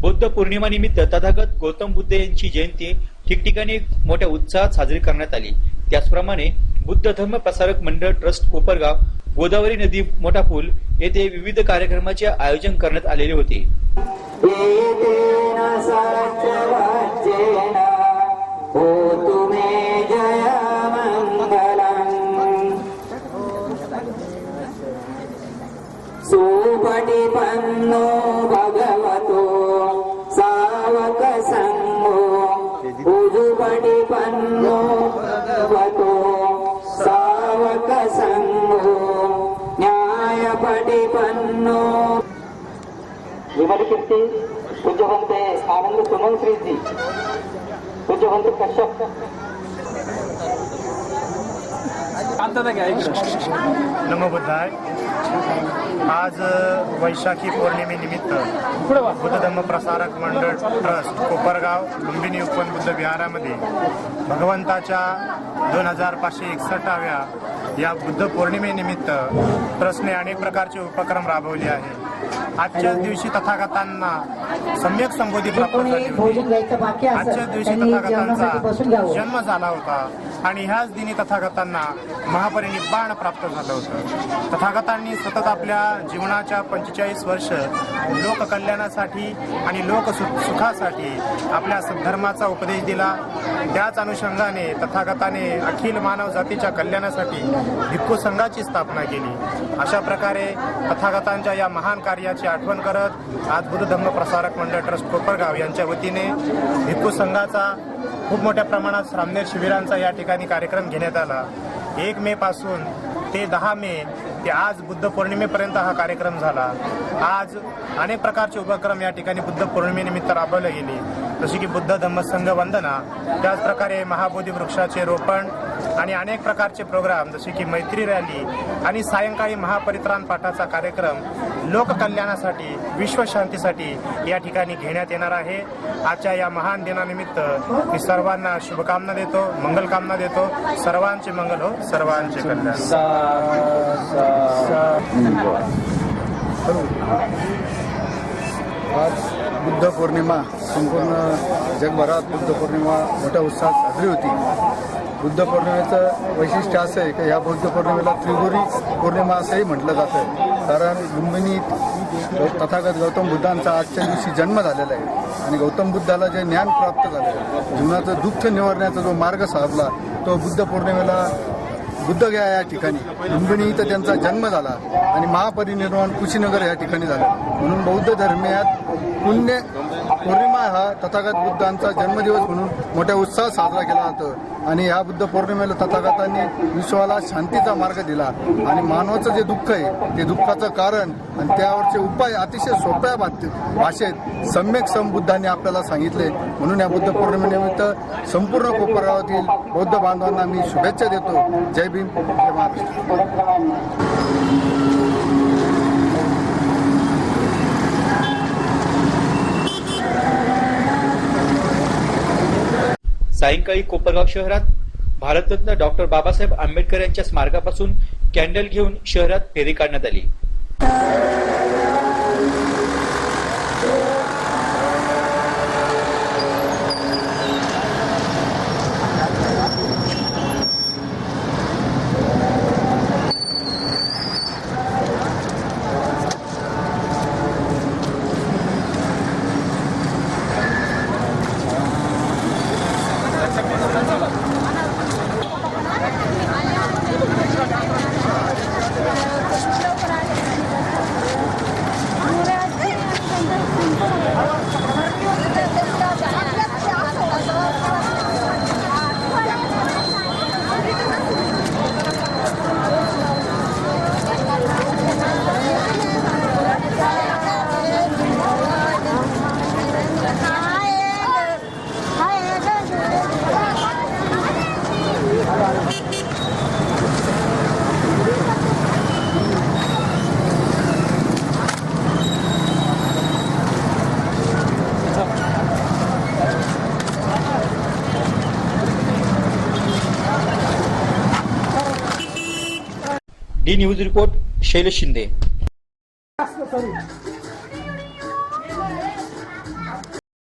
बुद्ध पौर्णिमानिमित्त तथागत गौतम बुद्ध यांची जयंती ठिकठिकाणी मोठ्या उत्साहात साजरी करण्यात आली त्याचप्रमाणे बुद्ध धर्म प्रसारक मंडळ ट्रस्ट कोपरगाव गोदावरी नदी मोठा पूल येथे विविध कार्यक्रमाचे आयोजन करण्यात आलेले होते సోపటి పన్ను భగవతో సావక సంగో. ఉజుపటి పన్ను భగవతో సావక సంగో. న్యాయపటి పన్ను. వివరికీర్తి ಪೂಜ್ಯವಂತೆ ಆನಂದ ಸುಮನ್ ಶ್ರೀಜಿ ಪೂಜ್ಯವಂತ ಕಶ್ಯಪ್ कश्यप नमो बुद्धाय. आज वैशाखी पौर्णिमेनिमित्त बुद्ध धम्म प्रसारक मंडळ ट्रस्ट कोपरगाव लुंबिनी उपवन बुद्ध विहारामध्ये भगवंताच्या दोन हजार पाचशे एकसष्टाव्या या बुद्ध पौर्णिमेनिमित्त ट्रस्टने अनेक प्रकारचे उपक्रम राबवले आहे आजच्याच दिवशी तथागतांना सम्यक संबोधी प्राप्त झाली होती. आजच्या दिवशी तथागतांचा जन्म झाला होता. आणि ह्याच दिनी तथागतांना महापरिनिब्बाण प्राप्त झालं होतं. तथागतांनी सतत आपल्या जीवनाच्या पंचेचाळीस वर्ष लोककल्याणासाठी आणि लोक सुखासाठी आपल्या सद्धर्माचा उपदेश दिला. त्याच अनुषंगाने तथागताने अखिल मानव जातीच्या कल्याणासाठी भिक्खू संघाची स्थापना केली. अशा प्रकारे तथागतांच्या या महान कार्याची आठवण करत आज बुद्ध धम्म प्रसारक मंडळ ट्रस्ट कोपरगाव यांच्या वतीने भिक्खू संघाचा खूप मोठ्या प्रमाणात सामनेर शिबिरांचा या ठिकाणी कार्यक्रम घेण्यात आला. एक मे पासून ते दहा मे ते आज बुद्ध पौर्णिमेपर्यंत हा कार्यक्रम झाला. आज अनेक प्रकारचे उपक्रम या ठिकाणी बुद्ध पौर्णिमेनिमित्त राबवले गेले. जसे की बुद्ध धम्मसंघ वंदना त्याचप्रकारे महाबोधी वृक्षाचे रोपण आणि अनेक प्रकारचे प्रोग्राम जसे की मैत्री रॅली आणि सायंकाळी महापरित्राण पाठाचा कार्यक्रम लोककल्याणासाठी विश्वशांतीसाठी या ठिकाणी घेण्यात येणार आहे. आजच्या या महान दिनानिमित्त मी सर्वांना शुभकामना देतो मंगलकामना देतो. सर्वांचे मंगल हो सर्वांचे कल्याण. आज बुद्ध पौर्णिमा संपूर्ण जगभरात बुद्ध पौर्णिमा मोठ्या उत्साहात साजरी होती. बुद्ध पौर्णिमेचं वैशिष्ट्य असं आहे की ह्या बुद्ध पौर्णिमेला त्रिगुरी पौर्णिमा असंही म्हटलं जातं. कारण लुंबिनी तथागत गौतम बुद्धांचा आजच्या दिवशी जन्म झालेला आहे आणि गौतम बुद्धाला जे ज्ञान प्राप्त झालं जीवनाचं दुःख निवारण्याचा जो मार्ग साधला तो बुद्ध पौर्णिमेला बुद्धगया या ठिकाणी. लुंबिनी इथं त्यांचा जन्म झाला आणि महापरिनिर्वाण कुशीनगर या ठिकाणी झालं. म्हणून बौद्ध धर्मियात पुण्य पौर्णिमा हा तथागत बुद्धांचा जन्मदिवस म्हणून मोठ्या उत्साहात साजरा केला जातो. आणि ह्या बुद्ध पौर्णिमेला तथागतांनी विश्वाला शांतीचा मार्ग दिला. आणि मानवाचं जे दुःख आहे ते दुःखाचं कारण आणि त्यावरचे उपाय अतिशय सोप्या भात- भाषेत सम्यक समबुद्धांनी आपल्याला सांगितले. म्हणून या बुद्ध पौर्णिमेनिमित्त संपूर्ण कोपरगावातील बौद्ध बांधवांना मी शुभेच्छा देतो. जय भीम. जय महाराष्ट्र. सायंकाळी कोपरगाव शहरात भारतरत्न डॉक्टर बाबासाहेब आंबेडकर यांच्या स्मारकापासून कॅन्डल घेऊन शहरात फेरी काढण्यात आली. D news report Shailesh Shinde